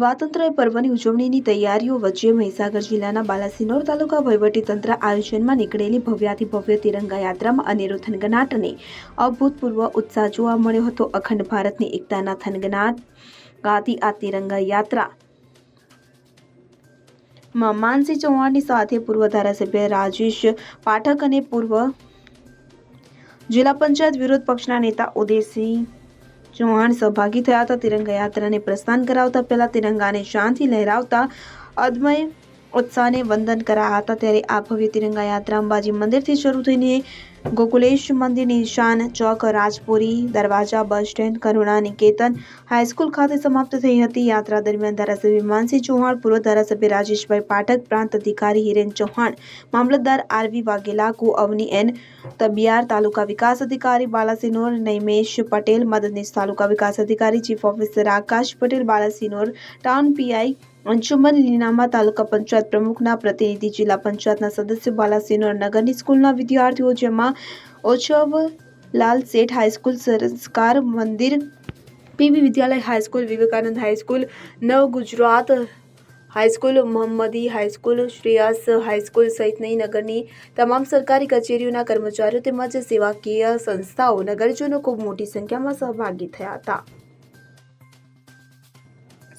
સ્વાતંત્ર્ય પર્વની ઉજવણીની તૈયારીઓ વચ્ચે મહીસાગર જિલ્લાના બાલાસિનોર તાલુકા વહીવટીતંત્ર આયોજનમાં નીકળેલી ભવ્યાતિભવ્ય તિરંગા યાત્રામાં અનેરો થનગનાટ અને અભૂતપૂર્વ ઉત્સાહ જોવા મળ્યો હતો. અખંડ ભારતની એકતાના થનગનાટ ગાતી આ તિરંગા યાત્રા. માં માનસી ચૌહાણની સાથે પૂર્વ ધારાસભ્ય રાજેશ પાઠક અને પૂર્વ જિલ્લા પંચાયત વિરોધ પક્ષના નેતા ઉદયસિંહ ચૌહાણ સહભાગી થયા હતા. તિરંગા યાત્રાને પ્રસ્થાન કરાવતા પહેલા તિરંગાને શાંતિ લહેરાવતા અદમય ઉત્સાહને વંદન કરાયા હતા ત્યારે આ ભવ્ય તિરંગા યાત્રા અંબાજી મંદિરથી શરૂ થઈને ગોકુલેશ મંદિર, Nishan Chowk, Rajpuri, Darwaja, bus stand, Karuna, Niketan, high school ખાતે સમાપ્ત થઈ હતી. યાત્રા દરમિયાન ધારાસભ્ય માનસિંહ ચૌહાણ, પૂર્વ ધારાસભ્ય રાજેશભાઈ પાઠક, પ્રાંત અધિકારી હિરેન ચૌહાણ, મામલતદાર આરવી વાઘેલા કુ એન તબિયાર, તાલુકા વિકાસ અધિકારી બાલાસિનોર, નૈમેશ પટેલ, મદદનીશ તાલુકા વિકાસ અધિકારી, chief officer Akash Patel, Balasinor town PI Anshuman લીનામા તાલુકા પંચાયત પ્રમુખના પ્રતિનિધિ, જિલ્લા પંચાયતના સદસ્ય બાલાસિનોર નગરની સ્કૂલના વિદ્યાર્થીઓ, જેમાં ઓછવ લાલ Sheth high school Sanskar Mandir, P V Vidyalaya high school, Vivekanand high school, Nav Gujarat high school, Mohammadi high school, Shreyas high school સહિતની નગરની તમામ સરકારી કચેરીઓના કર્મચારીઓ તેમજ સેવાકીય સંસ્થાઓ નગરજનો ખૂબ મોટી સંખ્યામાં સહભાગી થયા હતા.